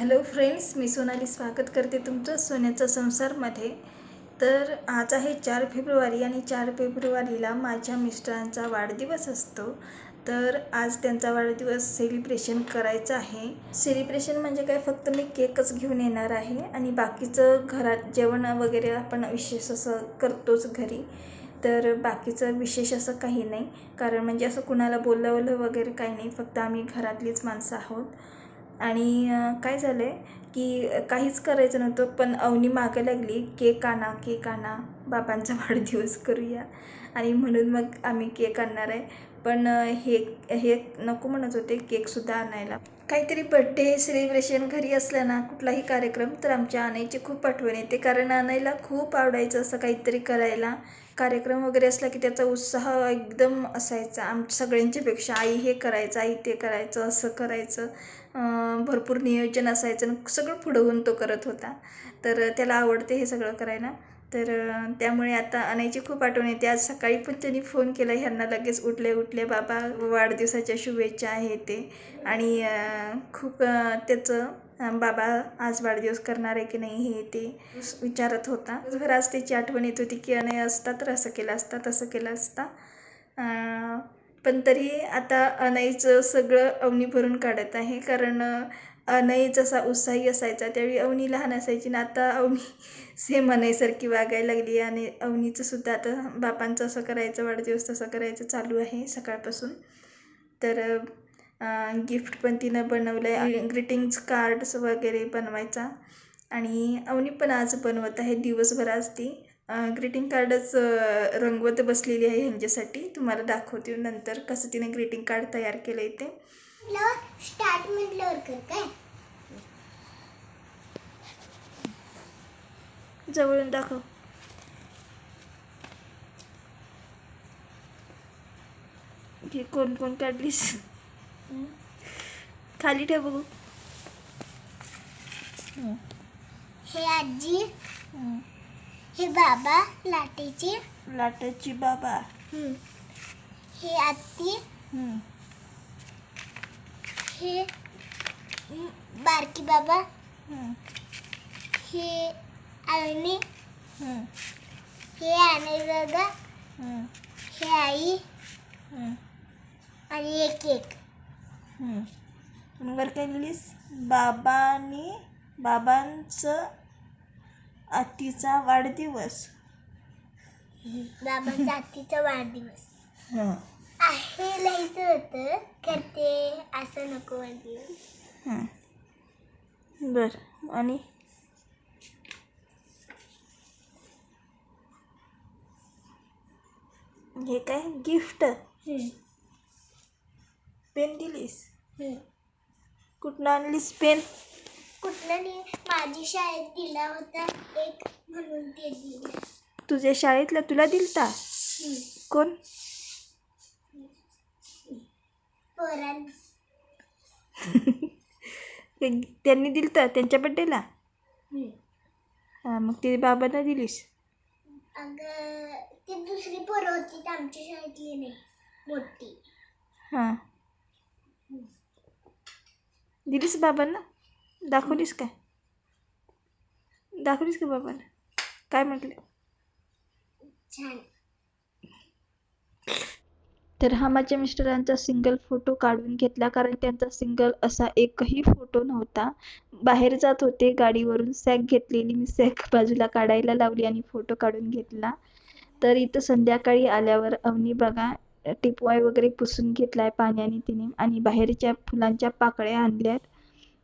Hello friends मी सोनाली स्वागत करते तुमचं सोन्याचा संसारमध्ये. तर आज आहे चार फेब्रुवारी आणि चार फेब्रुवारीला माझ्या मिस्टरांचा वाढदिवस असतो. तर आज त्यांचा वाढदिवस सेलिब्रेशन करायचं आहे. सेलिब्रेशन म्हणजे काय? फक्त मी केकच घेऊन येणार आहे आणि बाकीचं घरात जेवण वगैरे आपण विशेष असं करतोच घरी. तर बाकीचं विशेष असं काही नाही. कारण म्हणजे असं कुणाला बोलावलं वगैरे काही नाही. फक्त आम्ही घरातलीच माणसं आहोत. आणि काय झालं आहे की काहीच करायचं नव्हतं पण अवनी मागं लागली केक आणा केक आणा बाबांचा वाढदिवस करूया. आणि म्हणून मग आम्ही केक आणणार आहे. पण हे हे नको म्हणत होते केकसुद्धा आणायला. काहीतरी बड्डे सेलिब्रेशन घरी असलं ना कुठलाही कार्यक्रम तर आमच्या आणायची खूप आठवण येते. कारण आणायला खूप आवडायचं असं काहीतरी करायला. कार्यक्रम वगैरे असला की त्याचा उत्साह एकदम असायचा. आम सगळ्यांच्यापेक्षा आई हे करायचं आई ते करायचं असं करायचं. भरपूर नियोजन असायचं. आणि सगळं पुढं होऊन तो करत होता. तर त्याला आवडते हे सगळं करायला. तर त्यामुळे आता आणायची खूप आठवण येते. आज सकाळी पण त्यांनी फोन केला ह्यांना लगेच उठले उठले बाबा वाढदिवसाच्या शुभेच्छा आहे ते. आणि खूप त्याचं बाबा आज वाढदिवस करणार आहे की नाही हे ते विचारत होता. दिवसभर आज त्याची आठवण येत होती की अनय असता तर असं केलं असता तसं केलं असता. पण तरी आता अनयचं सगळं अवनी भरून काढत आहे. कारण अं, अनई जसा उत्साही असायचा त्यावेळी अवनी लहान असायची ना आता अवनी सेम अनईसारखी वागायला लागली आणि अवनीचं सुद्धा आता बापांचं असं करायचं वाढदिवस तसं करायचं चालू आहे सकाळपासून. तर गिफ्ट पण तिनं बनवलं आहे ग्रीटिंग्स कार्ड्स वगैरे बनवायचा. आणि अवनी पण आज बनवत आहे दिवसभर आज ती. ग्रीटिंग कार्डच रंगवत बसलेली आहे ह्यांच्यासाठी. तुम्हाला दाखवते नंतर कसं तिने ग्रीटिंग कार्ड तयार केलं आहे ते. म्हटलं स्टार्ट म्हटल्यावर कर काय? जवळून दाखव. हे कोण कोण काढलीस? खाली ठेव बघू. हे. आजी हे. बाबा लाटेचे. लाटाची बाबा. हे. आत्ती. हे बारकी बाबा. हे आळणी हे आणे दादा. हे आई. आणि हे केक वर काय लिहिलीस? बाबांनी बाबांचं आतीचा वाढदिवस. बाबांचा आत्तीचा वाढदिवस. आहे लिहायचं होतं करते असं नको म्हटलं बर. आणि? हे काय? गिफ्ट? पेन दिलीस? कुठनं आणलीस पेन? कुठलं नाही माझी शाळेत दिला होता एक म्हणून ते दिलं. तुझ्या शाळेतला तुला दिलता? कोण? त्यांनी दिलता त्यांच्या बड्डेला हां मग ते बाबांना दिलीस? अगं ती दुसरी पोरं होती आमच्या शाळेतली नाही मोठी. हां. दिलीस बाबांना? दाखवलीस काय? दाखवलीस का बाबांना? काय म्हटले? छान. तर हा माझ्या मिस्टरांचा सिंगल फोटो काढून घेतला. कारण त्यांचा सिंगल असा एकही फोटो नव्हता. बाहेर जात होते गाडीवरून सॅक घेतलेली. मी सॅक बाजूला काढायला लावली आणि फोटो काढून घेतला. तर इथं संध्याकाळी आल्यावर अवनी बघा टिपवाय वगैरे पुसून घेतलाय पाण्याने तिने आणि बाहेरच्या फुलांच्या पाकळ्या आणल्यात.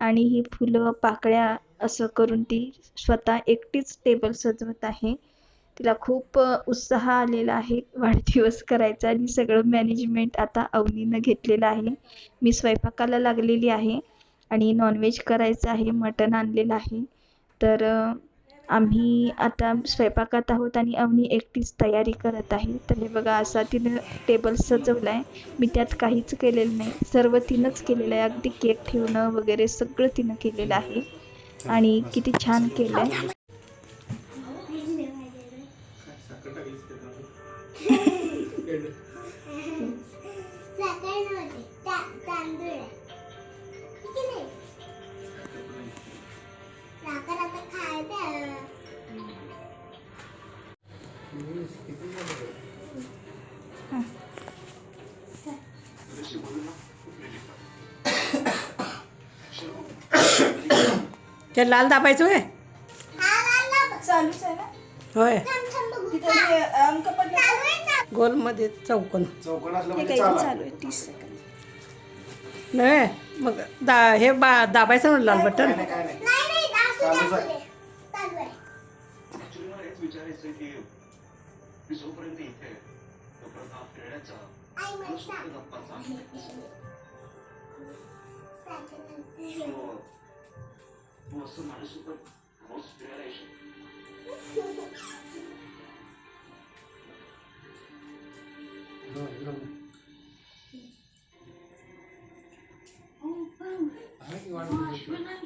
आणि ही फुलं पाकळ्या असं करून ती स्वतः एकटीच टेबल सजवत आहे. तिला खूप उत्साह आलेला आहे वाढदिवस करायचा आणि सगळं मॅनेजमेंट आता अवनीनं घेतलेलं आहे. मी स्वयंपाकाला लागलेली आहे आणि नॉनव्हेज करायचं आहे मटण आणलेलं आहे. तर आम्ही आता स्वयंपाकात आहोत आणि अवनी एकटीच तयारी करत आहे. तर हे बघा असा तिनं टेबल सजवला आहे मी त्यात काहीच केलेलं नाही. सर्व तिनंच केलेलं आहे. अगदी केक ठेवणं वगैरे सगळं तिनं केलेलं आहे. आणि किती छान केलं आहे सकाळी नव्हते ता- तांदूळ आहे. किती नाही? साखर आता खायचं ते लाल दाबायचं होय हा लाल बघ चालूच आहे ना होय थांब थांब बघू तिथे ते अंक पडले चालू आहे चालू गोलमध्ये चौकोन. चौकन असलं म्हणजे चाला चालू आहे तीस सेकंद. नव्हे मग दा हे बा दाबायचं म्हणून लाल बटन. काय नाही काय नाही. नाही नाही असू दे चालूच असू आहे. दे चालू आहे. ऍक्च्युली मला हेच विचारायचंय की मी जोपर्यंत इथे आहे, तोपर्यंत हा खेळण्याचा आई गप्पाचा तो- तू असं माझ्यासोबत रोज फिरायला येशील.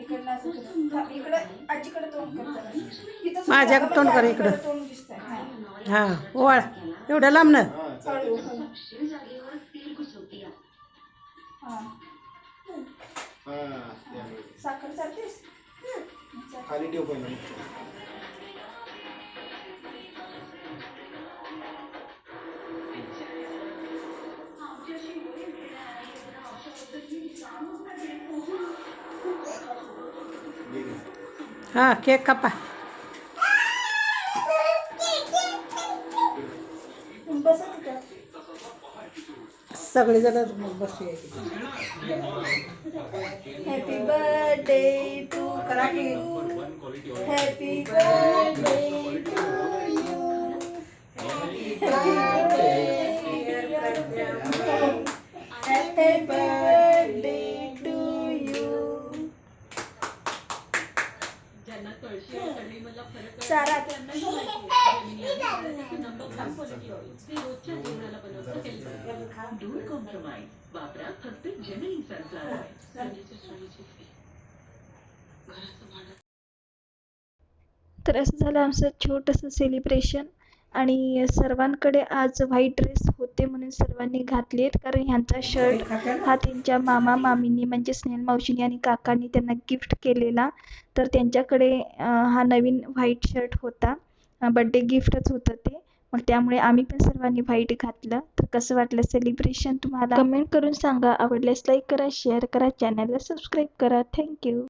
इकडनं असं इकडं आजीकडे तोंड कर जरा. इथं माझ्या तोंड कर इकडं. आजीकडे तोंड दिसतंय. हा. हा ओवाळ एवढ्या लांब ना हा, चालतंय. हळू, हळू. हा. हा, त्यामुळे. साखर चालतेस चल. खाली ठेव पहिला हा केक कापा बसा तिथं. सगळेजण मग बसूया happy birthday to happy birthday to you happy birthday सारा डोंट कॉम्प्रोमाइज वापरा फक्त तर असं झालं आमचं छोटंसं सेलिब्रेशन आणि सर्वांकडे आज व्हाईट ड्रेस होते म्हणून सर्वांनी घातले कारण ह्यांचा शर्ट हा त्यांच्या मामा मामींनी म्हणजे स्नेहल मावशीनी आणि काकांनी त्यांना गिफ्ट केलेला. तर त्यांच्याकडे हा नवीन व्हाईट शर्ट होता. बड्डे गिफ्टच होतं ते. मग त्यामुळे आम्ही पण सर्वांनी व्हाईट घातलं. तर कसं वाटलं सेलिब्रेशन तुम्हाला? कमेंट करून सांगा. आवडल्यास लाईक करा शेअर करा चॅनलला सबस्क्राईब करा. थँक्यू